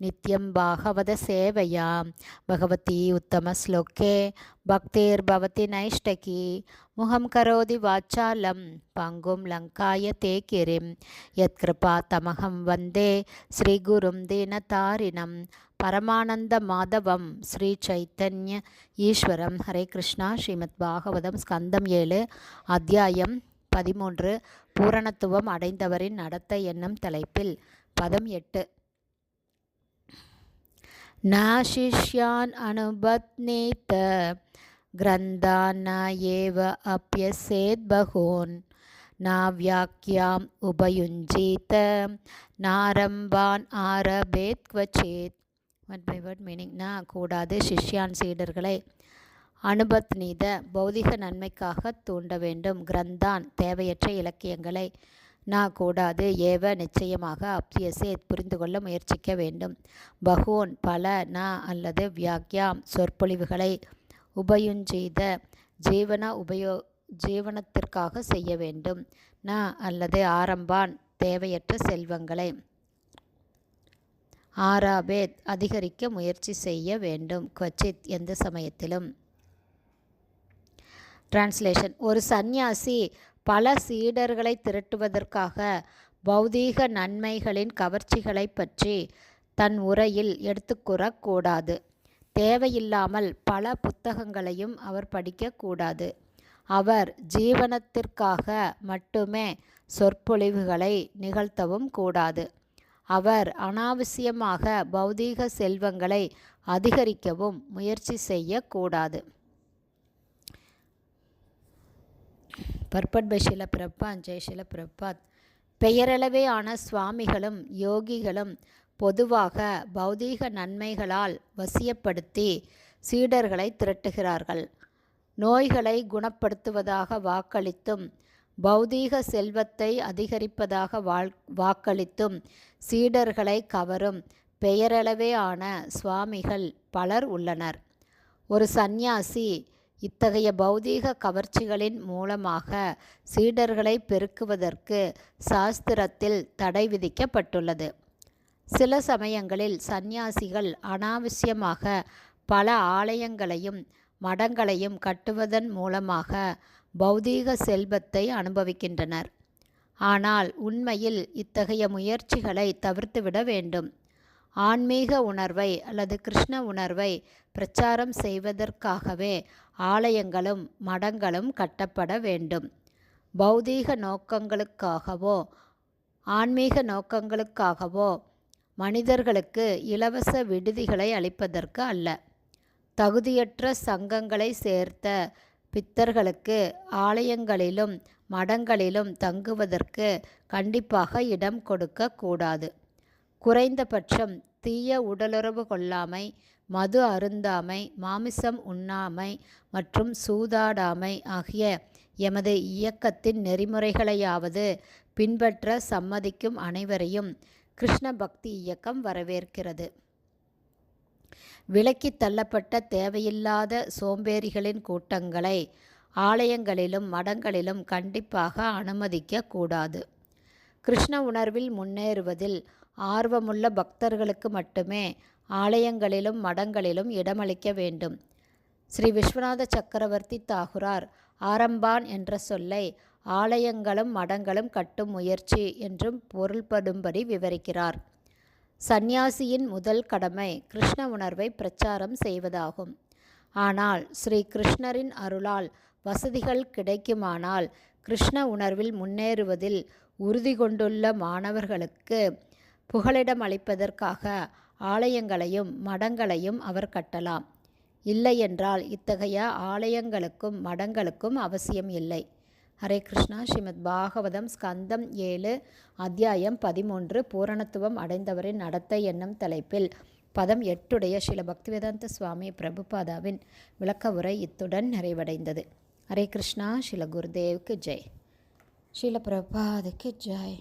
நித்யம் பாகவத சேவையா பகவதி உத்தம உத்தமஸ்லோகே பக்திர்பவதி நைஷ்டகி. முகம் கரோதி வாச்சாலம். பங்கும் லங்காய தேக்கிரிம். கிரிம் யத்கிருபா தமகம் வந்தே. ஸ்ரீகுரும் தீனதாரிணம் பரமானந்த மாதவம். ஸ்ரீ சைத்தன்ய ஈஸ்வரம். ஹரே கிருஷ்ணா. ஸ்ரீமத் பாகவதம் ஸ்கந்தம் ஏழு அத்தியாயம் பதிமூன்று. பூரணத்துவம் அடைந்தவரின் நடத்தை என்னும் தலைப்பில் பதம் எட்டு. நாசிஷ்யான் அனுபத்னேத்த கிரந்தான் ஏவ அப்பியசேத் பகூன் நாவியாக்கியாம் உபயுஞ்சீத நாரம்பான் ஆரபேத் குவச்சேத் ஒன் பை வேர்ட் மீனிங் நா கூடாது சிஷ்யான் சீடர்களை அனுபத்னீத பௌதிக நன்மைக்காக தூண்ட வேண்டும். கிரந்தான் தேவையற்ற இலக்கியங்களை நா கூடாது. ஏவ நிச்சயமாக அப்தியசே புரிந்து கொள்ள முயற்சிக்க வேண்டும். பகூன் பல ந அல்லது வியாக்கியாம் சொற்பொழிவுகளை உபயுஞ்செய்த ஜீவன உபயோ ஜீவனத்திற்காக செய்ய வேண்டும். ந அல்லது ஆரம்பான் தேவையற்ற செல்வங்களை ஆராபேத் அதிகரிக்க முயற்சி செய்ய வேண்டும். கொச்சித் எந்த சமயத்திலும். டிரான்ஸ்லேஷன் ஒரு சந்நியாசி பல சீடர்களை திரட்டுவதற்காக பௌதீக நன்மைகளின் கவர்ச்சிகளை பற்றி தன் உரையில் எடுத்துக்கூறக்கூடாது தேவையில்லாமல் பல புத்தகங்களையும் அவர் படிக்கக்கூடாது அவர் ஜீவனத்திற்காக மட்டுமே சொற்பொழிவுகளை நிகழ்த்தவும் கூடாது. அவர் அனாவசியமாக பௌதீக செல்வங்களை அதிகரிக்கவும் முயற்சி செய்யக்கூடாது பர்பட் பை ஷில பிரபாத் பிரபாத். பெயரளவே ஆன சுவாமிகளும் யோகிகளும் பொதுவாக பௌதீக நன்மைகளால் வசியப்படுத்தி சீடர்களை திரட்டுகிறார்கள். நோய்களை குணப்படுத்துவதாக வாக்களித்தும் பௌதீக செல்வத்தை அதிகரிப்பதாக வாழ் வாக்களித்தும் சீடர்களை கவரும் பெயரளவே ஆன சுவாமிகள் பலர் உள்ளனர். ஒரு சந்நியாசி இத்தகைய பௌதீக கவர்ச்சிகளின் மூலமாக சீடர்களை பெருக்குவதற்கு சாஸ்திரத்தில் தடை விதிக்கப்பட்டுள்ளது. சில சமயங்களில் சந்நியாசிகள் அனாவசியமாக பல ஆலயங்களையும் மடங்களையும் கட்டுவதன் மூலமாக பௌதீக செல்வத்தை அனுபவிக்கின்றனர். ஆனால் உண்மையில் இத்தகைய முயற்சிகளை தவிர்த்துவிட வேண்டும். ஆன்மீக உணர்வை அல்லது கிருஷ்ண உணர்வை பிரச்சாரம் செய்வதற்காகவே ஆலயங்களும் மடங்களும் கட்டப்பட வேண்டும். பௌதீக நோக்கங்களுக்காகவோ ஆன்மீக நோக்கங்களுக்காகவோ மனிதர்களுக்கு இலவச விடுதிகளை அளிப்பதற்கு அல்ல. தகுதியற்ற சங்கங்களை சேர்த்த பித்தர்களுக்கு ஆலயங்களிலும் மடங்களிலும் தங்குவதற்கு கண்டிப்பாக இடம் கொடுக்க கூடாது. குறைந்தபட்சம் தீய உடலுறவு கொள்ளாமை மது அருந்தாமை மாமிசம் உண்ணாமை மற்றும் சூதாடாமை ஆகிய எமது இயக்கத்தின் நெறிமுறைகளையாவது பின்பற்ற சம்மதிக்கும் அனைவரையும் கிருஷ்ண பக்தி இயக்கம் வரவேற்கிறது. விலக்கி தள்ளப்பட்ட தேவையில்லாத சோம்பேறிகளின் கூட்டங்களை ஆலயங்களிலும் மடங்களிலும் கண்டிப்பாக அனுமதிக்க கூடாது. கிருஷ்ண உணர்வில் முன்னேறுவதில் ஆர்வமுள்ள பக்தர்களுக்கு மட்டுமே ஆலயங்களிலும் மடங்களிலும் இடமளிக்க வேண்டும். ஸ்ரீ விஸ்வநாத சக்கரவர்த்தி தாகுரார் ஆரம்பான் என்ற சொல்லை ஆலயங்களும் மடங்களும் கட்டும் முயற்சி என்றும் பொருள்படும்படி விவரிக்கிறார். சந்நியாசியின் முதல் கடமை கிருஷ்ண உணர்வை பிரச்சாரம் செய்வதாகும். ஆனால் ஸ்ரீ கிருஷ்ணரின் அருளால் வசதிகள் கிடைக்குமானால் கிருஷ்ண உணர்வில் முன்னேறுவதில் உறுதி கொண்டுள்ள மாணவர்களுக்கு புகலிடம் அளிப்பதற்காக ஆலயங்களையும் மடங்களையும் அவர் கட்டலாம். இல்லையென்றால் இத்தகைய ஆலயங்களுக்கும் மடங்களுக்கும் அவசியம் இல்லை. ஹரே கிருஷ்ணா. ஸ்ரீமத் பாகவதம் ஸ்கந்தம் ஏழு அத்தியாயம் பதிமூன்று பூரணத்துவம் அடைந்தவரின் நடத்தை என்னும் தலைப்பில் பதம் எட்டுடைய ஸ்ரீல பக்திவேதாந்த சுவாமி பிரபுபாதாவின் விளக்க உரை இத்துடன் நிறைவடைந்தது. ஹரே கிருஷ்ணா. ஸ்ரீல குருதேவுக்கு ஜெய். ஸ்ரீல பிரபாதுக்கு ஜெய்.